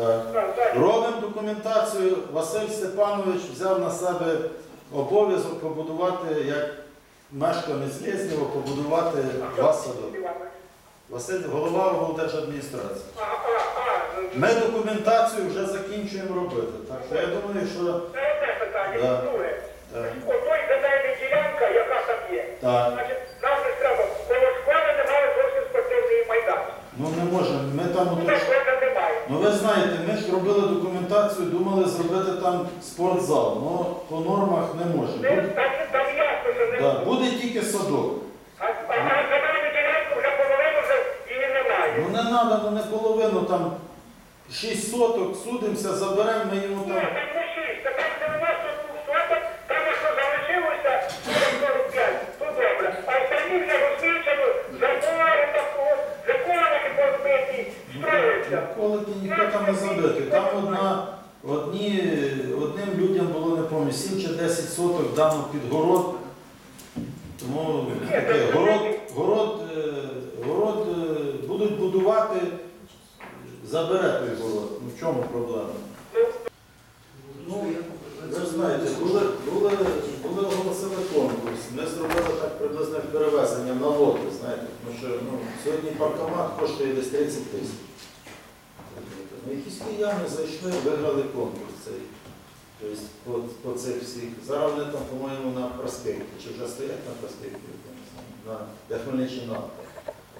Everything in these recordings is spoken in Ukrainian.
Так. Робимо документацію. Василь Степанович взяв на себе обов'язок побудувати, як мешканець Лєзнєва, побудувати два садок. Василь, голова облдержадміністрації. Ми документацію вже закінчуємо робити. Так що я думаю, що Це одне питання. І друге. Так. Отой земельна ділянка, яка там є. так. Значить, нам не треба. Коло школи немає зовсім спортивної майданчики. Ну не можемо. Ми там школи немає. Ну ви знаєте, ми ж робили документацію, думали зробити там спортзал. Ну по нормах не. Ну, Буде, Там, там ясно, що не да, буде тільки садок. А, а на земельну ділянку вже половину вже її немає. Ну не треба, ну не половину там 6 соток, судимося, заберемо ми йому Ні, там. не шість, та Колики ніхто там не забити. Там одна, одні, одним людям було не пам'ятаю, 7 чи 10 соток дано під город. Тому таке, город, город, е, город е, будуть будувати, забере той город. Ну в чому проблема? Ну, ви ж знаєте, були, були, були оголосили конкурс. Ми зробили так приблизно як перевезення на лоти, знаєте, тому що ну, сьогодні паркомат коштує десь 30 тисяч. Якісь кияни зайшли, виграли конкурс цей. Тобто по, по цих всіх. Зараз вони там, по-моєму, на проспекті. Чи вже стоять на проспекті? На, де Хмельниччина.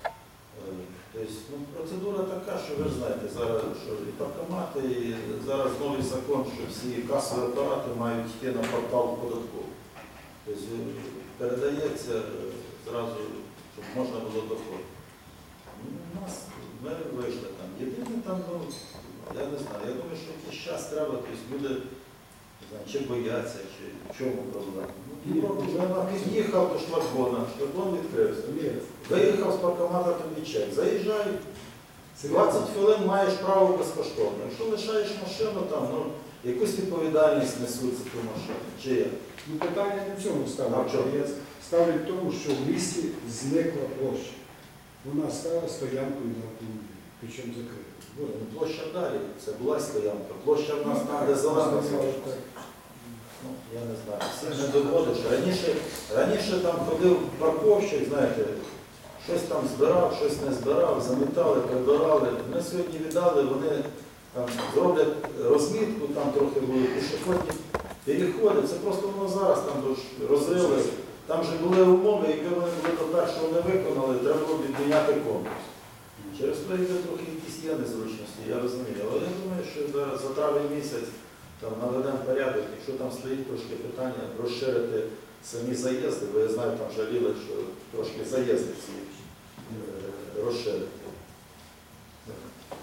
Е, Тобто, ну, процедура така, що ви ж знаєте, зараз що і паркомати, і зараз новий закон, що всі касові апарати мають йти на портал податковий. Тобто передається е, зразу, щоб можна було доходити. Ну, ми вийшли там. Єдине там, ну, я не знаю, я думаю, що якийсь час треба, тобто люди не знаю, чи бояться, чи в чому проблема. Ну, Проблема під'їхав до шлагбона, шлагбон відкрився. Виїхав з паркомата тобі чек. Заїжджай, 20 хвилин маєш право безкоштовно. Якщо лишаєш машину там, ну, якусь відповідальність несуть за ту машину. Чи як? Ну, питання не в цьому А в чому? Я ставлю в тому, що в місті зникла площа. Вона стала стоянкою для автомобілів, причому закрита. Боже, ну, площа далі, це була стоянка. Площа в нас Ну, там, де. Так. Ну, я не знаю, всім не доводиш. Раніше, раніше там ходив парковщик, знаєте, щось там збирав, щось не збирав, замітали, прибирали. Ми сьогодні віддали, вони там зроблять розмітку, там трохи були пішохідні переходи. Це просто воно зараз там ж розрили. Там же були умови, які вони були до першого не виконали, треба було відміняти конкурс. Через те йде трохи якісь є незручності, я розумію. Але я думаю, що за травень місяць там наведемо порядок, якщо там стоїть трошки питання розширити самі заїзди, бо я знаю, там жаліли, що трошки заїзди ці е, розширити.